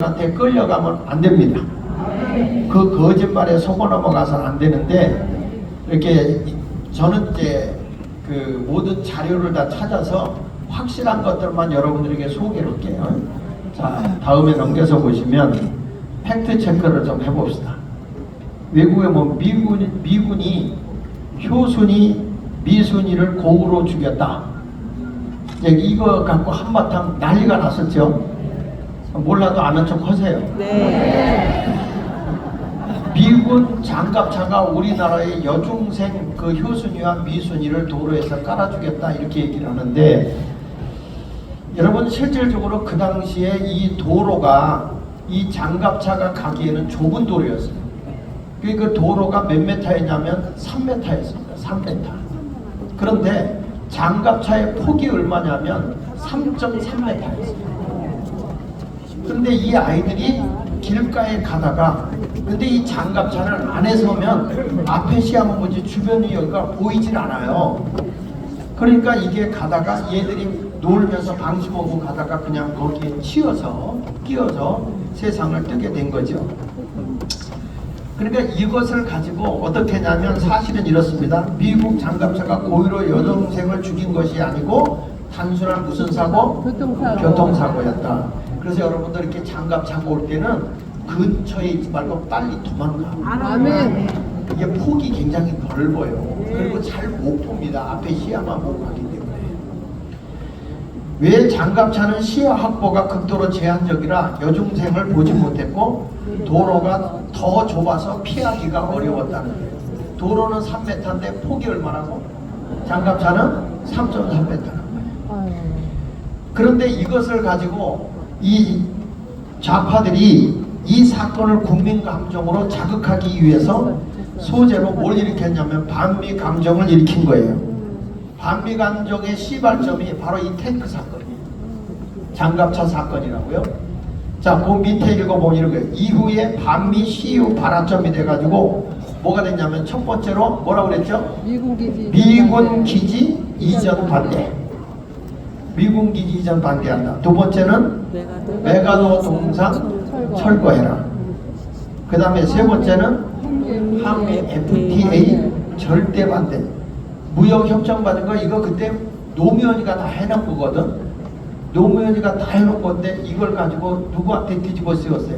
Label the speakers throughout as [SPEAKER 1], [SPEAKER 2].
[SPEAKER 1] 한테 끌려가면 안 됩니다. 그 거짓말에 속아 넘어가서는 안 되는데 이렇게 저는 이제 그 모든 자료를 다 찾아서 확실한 것들만 여러분들에게 소개를 할게요. 자 다음에 넘겨서 보시면 팩트 체크를 좀 해봅시다. 외국에 뭐 미군 미군이 효순이 미순이를 고으로 죽였다. 이제 이거 갖고 한바탕 난리가 났었죠. 몰라도 아는 척 하세요. 미군 장갑차가 우리나라의 여중생 그 효순이와 미순이를 도로에서 깔아주겠다 이렇게 얘기를 하는데 여러분 실질적으로 그 당시에 이 도로가 이 장갑차가 가기에는 좁은 도로였어요. 그- 그 도로가 몇 메타였냐면 3메타였습니다. 3메타. 그런데 장갑차의 폭이 얼마냐면 3.3m였어요. 근데 이 아이들이 길가에 가다가 근데 이 장갑차는 안에 서면 앞에 시야만 보지 주변이 여기가 보이질 않아요. 그러니까 이게 가다가 얘들이 놀면서 방수 보고 가다가 그냥 거기에 치여서 끼어서 세상을 뜨게 된 거죠. 그러니까 이것을 가지고 어떻게 하냐면 사실은 이렇습니다. 미국 장갑차가 고의로 여동생을 죽인 것이 아니고 단순한 무슨 사고?
[SPEAKER 2] 교통사고.
[SPEAKER 1] 교통사고였다. 그래서 여러분들 이렇게 장갑 차고 올 때는 근처에 있지 말고 빨리 도망가.
[SPEAKER 2] 아멘.
[SPEAKER 1] 이게 폭이 굉장히 넓어요. 그리고 잘 못 봅니다. 앞에 시야만 보고 가기 때문에. 왜 장갑차는 시야 확보가 극도로 제한적이라 여중생을 보지 못했고 도로가 더 좁아서 피하기가 어려웠다는 거예요. 도로는 3m인데 폭이 얼마나고? 장갑차는 3.3m라는 거예요. 그런데 이것을 가지고 이 좌파들이 이 사건을 국민 감정으로 자극하기 위해서 소재로 뭘 일으켰냐면 반미 감정을 일으킨 거예요. 반미 감정의 시발점이 바로 이 탱크 사건이에요. 장갑차 사건이라고요. 자, 그 밑에 읽어보면 이렇게 이후에 반미 시유 발화점이 돼가지고 뭐가 됐냐면 첫 번째로 뭐라고 그랬죠?
[SPEAKER 2] 미군 기지.
[SPEAKER 1] 미군 기지 이전 반대. 미군 기지 이전 반대한다. 두 번째는 메가노 동상 철거해라. 그 다음에 세 번째는 한미 FTA 절대 반대. 무역 협정 받은 거 이거 그때 노무현이가 다 해놓은 거거든. 노무현이가 다 해놓은 건데 이걸 가지고 누구한테 뒤집어 씌웠어요?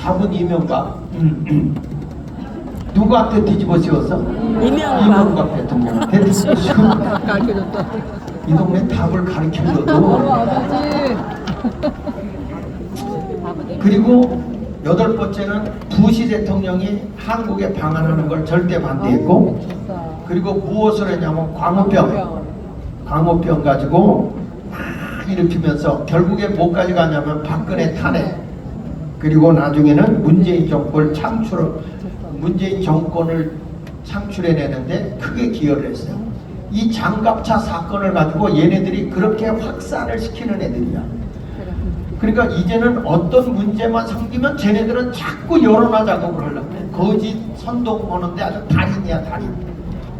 [SPEAKER 1] 답은 이명박. 누구한테 뒤집어 씌웠어?
[SPEAKER 3] 이명박.
[SPEAKER 1] 이명박 대통령한테 뒤 이 동네 답을
[SPEAKER 2] 어,
[SPEAKER 1] 가르쳐줘도
[SPEAKER 2] 아버지.
[SPEAKER 1] 그리고 여덟 번째는 부시 대통령이 한국에 방한하는 걸 절대 반대했고
[SPEAKER 2] 좋다.
[SPEAKER 1] 그리고 무엇을 했냐면 광우병 광우병 가지고 막 일으키면서 결국에 뭐까지 가냐면 박근혜 탄핵 그리고 나중에는 문재인 정권 창출 문재인 정권을 창출해내는데 크게 기여를 했어요. 이 장갑차 사건을 가지고 얘네들이 그렇게 확산을 시키는 애들이야. 그러니까 이제는 어떤 문제만 생기면 쟤네들은 자꾸 여론화 작업을 하려고 해. 거짓 선동하는데 아주 달인이야 달인.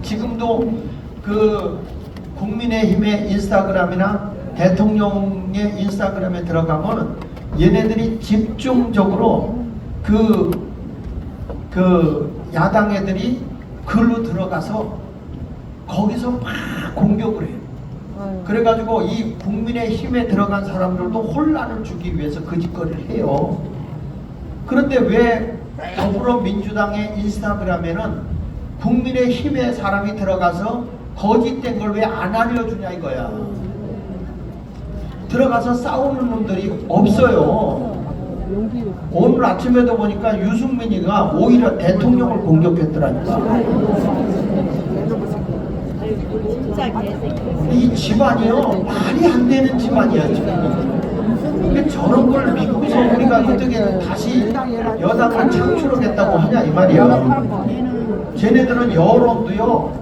[SPEAKER 1] 지금도 그 국민의힘의 인스타그램이나 대통령의 인스타그램에 들어가면 얘네들이 집중적으로 그, 그 야당 애들이 글로 들어가서 거기서 막 공격을 해요.
[SPEAKER 2] 아유.
[SPEAKER 1] 그래가지고 이 국민의 힘에 들어간 사람들도 혼란을 주기 위해서 그 짓거리를 해요. 그런데 왜 더불어민주당의 인스타그램에는 국민의 힘에 사람이 들어가서 거짓된 걸 왜 안 알려주냐 이거야. 들어가서 싸우는 놈들이 없어요. 오늘 아침에도 보니까 유승민이가 오히려 대통령을 공격했더라니까. 이 집안이요 말이 안 되는 집안이야 지금. 근데 저런 걸 믿고서 우리가 어떻게 다시 여당을 창출하겠다고 하냐 이 말이야. 쟤네들은 여론도요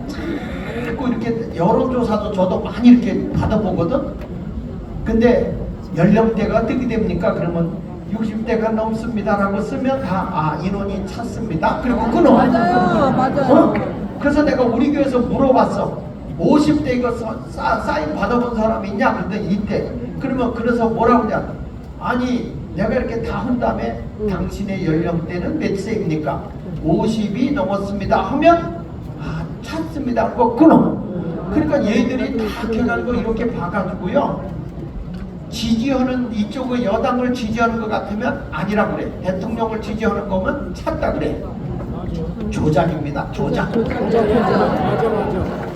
[SPEAKER 1] 자꾸 이렇게 여론조사도 저도 많이 이렇게 받아보거든. 근데 연령대가 어떻게 됩니까? 그러면 60대가 넘습니다라고 쓰면 다 아 인원이 찼습니다. 그리고 끊어.
[SPEAKER 2] 맞아요, 맞아요.
[SPEAKER 1] 어? 그래서 내가 우리 교회에서 물어봤어. 50대 이거 사, 사, 사인 받아본 사람이 있냐? 그랬더니 이때. 그러면 그래서 뭐라고 하냐? 아니 내가 이렇게 다 한 다음에 당신의 연령대는 몇 세입니까? 50이 넘었습니다 하면 아 찾습니다 하고 끊어 그러니까 얘들이 다 해가지고 이렇게 봐가지고요 지지하는 이쪽의 여당을 지지하는 것 같으면 아니라 그래 대통령을 지지하는 거면 찾다 그래 조작입니다 조작
[SPEAKER 2] 조작, 조작.